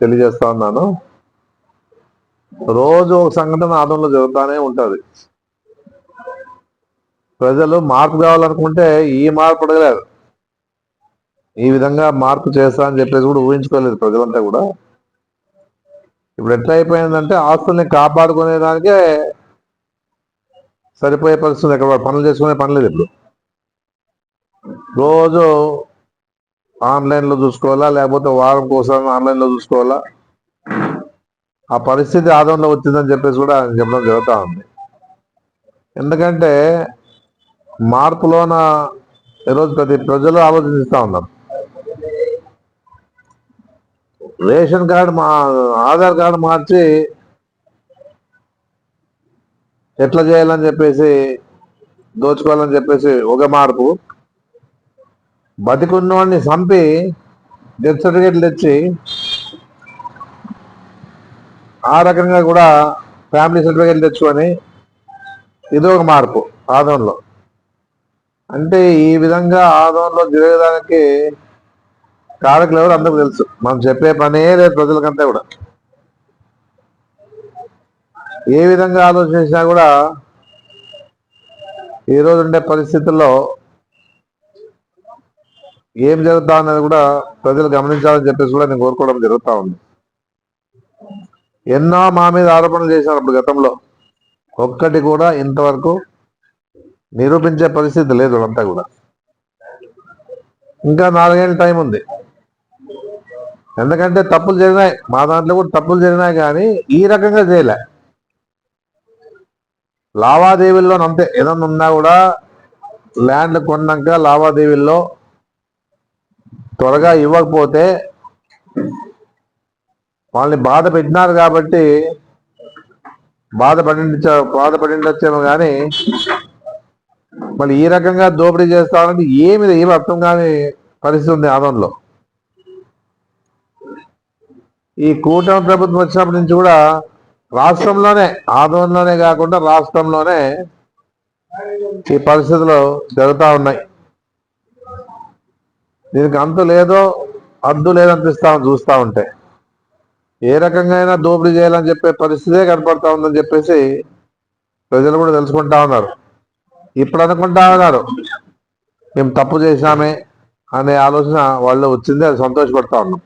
తెలియజేస్తా ఉన్నాను. రోజు ఒక సంఘటన ఆదంలో జరుగుతూనే ఉంటది. ప్రజలు మార్పు కావాలనుకుంటే ఈ మార్పు అడగలేదు ఈ విధంగా మార్పు చేస్తా అని చెప్పేసి కూడా ఊహించుకోలేదు ప్రజలంతా కూడా. ఇప్పుడు ఎట్లా అయిపోయిందంటే ఆస్తుల్ని కాపాడుకునే దానికే సరిపోయే పరిస్థితి ఎక్కడ పనులు చేసుకునే పని లేదు ఇప్పుడు. రోజు ఆన్లైన్లో చూసుకోవాలా? లేకపోతే వారం కోసం ఆన్లైన్లో చూసుకోవాలా? ఆ పరిస్థితి ఆదంలో వచ్చిందని చెప్పేసి కూడా ఆయన చెప్పడం జరుగుతూ ఉంది. ఎందుకంటే మార్పులోన ఈరోజు ప్రతి ప్రజలు ఆలోచిస్తూ ఉన్నారు. రేషన్ కార్డు మా ఆధార్ కార్డు మార్చి ఎట్లా చేయాలని చెప్పేసి దోచుకోవాలని చెప్పేసి ఒక మార్పు. బతికున్నవాడిని చంపి డెత్ సర్టిఫికేట్లు తెచ్చి ఆ రకంగా కూడా ఫ్యామిలీ సర్టిఫికేట్లు తెచ్చుకొని ఇది ఒక మార్పు ఆదంలో అంటే ఈ విధంగా ఆదంలో జరగడానికి కారకులు ఎవరు అందరికి తెలుసు. మనం చెప్పే పనే లేదు ప్రజలకంతా కూడా. ఏ విధంగా ఆలోచించినా కూడా ఈరోజు ఉండే పరిస్థితుల్లో ఏం జరుగుతా అన్నది కూడా ప్రజలు గమనించాలని చెప్పేసి కూడా నేను కోరుకోవడం జరుగుతూ ఉంది. ఎన్నో మా మీద ఆరోపణలు చేశారు అప్పుడు గతంలో. ఒక్కటి కూడా ఇంతవరకు నిరూపించే పరిస్థితి లేదు అంతా కూడా. ఇంకా నాలుగేళ్ళ టైం ఉంది. ఎందుకంటే తప్పులు జరిగినాయి. మా దాంట్లో కూడా తప్పులు జరిగినాయి కానీ ఈ రకంగా చేయలే. లావాదేవీల్లో అంతే ఏదన్నా ఉన్నా కూడా ల్యాండ్లు కొన్నాక లావాదేవీల్లో త్వరగా ఇవ్వకపోతే వాళ్ళని బాధ పెట్టినారు కాబట్టి బాధపడి బాధపడి వచ్చేమో కానీ మళ్ళీ ఈ రకంగా దోపిడీ చేస్తామంటే ఏమి ఏమి అర్థం కాని పరిస్థితి ఉంది ఆదంలో ఈ కూటమి ప్రభుత్వం వచ్చినప్పటి నుంచి కూడా రాష్ట్రంలోనే ఆదంలోనే కాకుండా రాష్ట్రంలోనే ఈ పరిస్థితులు జరుగుతూ ఉన్నాయి. దీనికి అంతు లేదో అద్దు లేదనిపిస్తా చూస్తూ ఉంటే. ఏ రకంగా అయినా దోపిడీ చేయాలని చెప్పే పరిస్థితే కనపడతా ఉందని చెప్పేసి ప్రజలు కూడా తెలుసుకుంటా ఉన్నారు. ఇప్పుడు అనుకుంటా ఉన్నారు. మేము తప్పు చేశామే అనే ఆలోచన వాళ్ళు వచ్చింది అది సంతోషపడతా ఉన్నాం.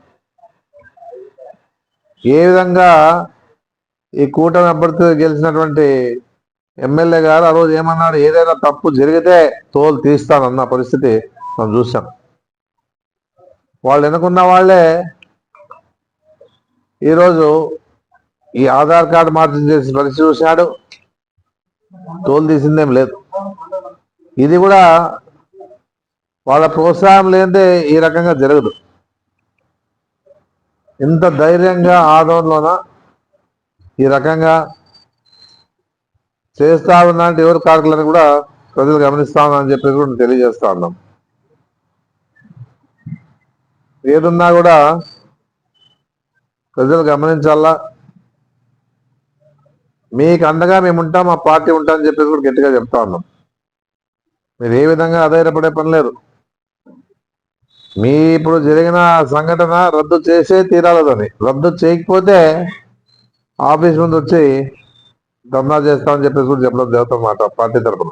ఏ విధంగా ఈ కూటమి అభ్యర్థి గెలిచినటువంటి ఎమ్మెల్యే గారు ఆ రోజు ఏమన్నాడు ఏదైనా తప్పు జరిగితే తోలు తీస్తానన్న పరిస్థితి మనం చూసాం వాళ్ళు ఎన్నుకున్న వాళ్ళే ఈరోజు ఈ ఆధార్ కార్డు మార్చి చేసి పరిస్థితి చూశాడు. తోలు తీసిందేం లేదు. ఇది కూడా వాళ్ళ ప్రోత్సాహం లేదే ఈ రకంగా జరగదు. ఇంత ధైర్యంగా ఆదంలోన ఈ రకంగా చేస్తా ఉన్నట్టు ఎవరు కారకులని కూడా ప్రజలు గమనిస్తా ఉన్నారని చెప్పి కూడా తెలియజేస్తా ఉన్నాం. ఏదున్నా కూడా ప్రజలు గమనించాలా? మీకు అండగా మేము ఉంటాం మా పార్టీ ఉంటామని చెప్పేసి కూడా గట్టిగా చెప్తా ఉన్నాం. మీరు ఏ విధంగా అధైర్యపడే పని లేదు. మీ ఇప్పుడు జరిగిన సంఘటన రద్దు చేసే తీరాలదని రద్దు చేయకపోతే ఆఫీస్ ముందు వచ్చి ధర్నా చేస్తామని చెప్పేసి కూడా చెప్పడం జరుగుతుంది మాట పార్టీ తరఫున